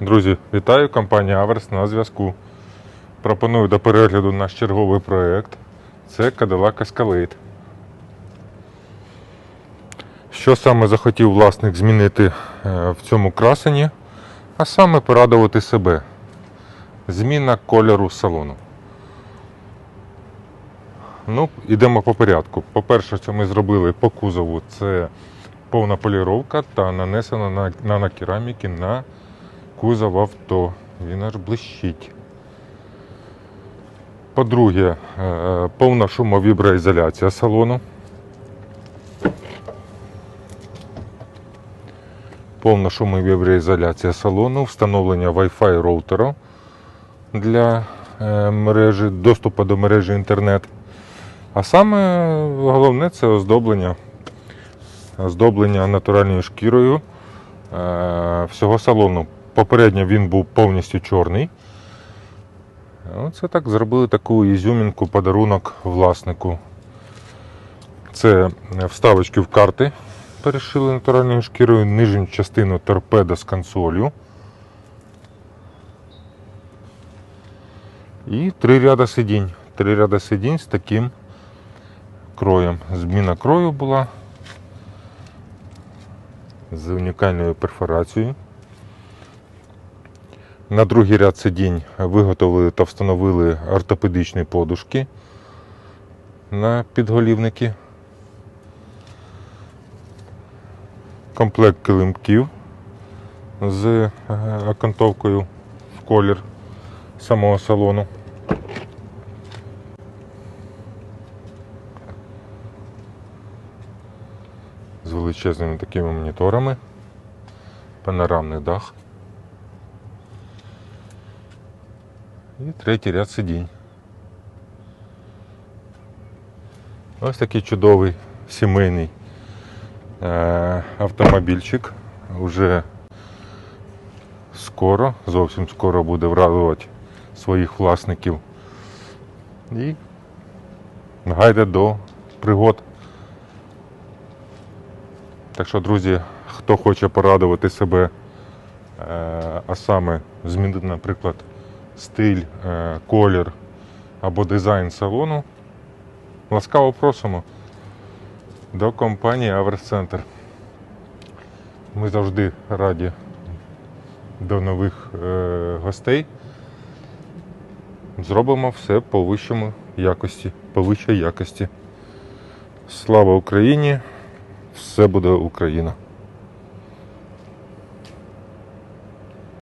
Друзі, вітаю! Компанія Аверс на зв'язку. Пропоную до перегляду наш черговий проєкт. Це Cadillac Escalade. Що саме захотів власник змінити е, в цьому красені, а саме порадувати себе. Зміна кольору салону. Ну, йдемо по порядку. По-перше, що ми зробили по кузову, це повна поліровка та нанесена на, нанокераміки на кузов авто. Він аж блищить. По-друге, е, повна шумовіброізоляція салону. Повна шумовіброізоляція салону, встановлення Wi-Fi роутера для е, мережі, доступу до мережі інтернет. А саме головне це оздоблення. Оздоблення натуральною шкірою е, всього салону. Попередньо він був повністю чорний. Оце так зробили таку ізюмінку, подарунок власнику. Це вставочки в карти перешили натуральною шкірою, нижню частину торпеда з консолью. І три ряда сидінь. Три ряда сидінь з таким кроєм. Зміна крою була з унікальною перфорацією. На другий ряд сидінь виготовили та встановили ортопедичні подушки на підголівники. Комплект килимків з е, окантовкою в колір самого салону. З величезними такими моніторами. Панорамний дах. І третій ряд сидінь. Ось такий чудовий сімейний е, автомобільчик. Уже скоро, зовсім скоро буде врадувати своїх власників. І гайде до пригод. Так що, друзі, хто хоче порадувати себе, е, а саме змінити, наприклад, стиль, е, колір або дизайн салону, ласкаво просимо до компанії Аверс Center. Ми завжди раді до нових е, гостей. Зробимо все по вищому якості, по вищій якості. Слава Україні! Все буде Україна!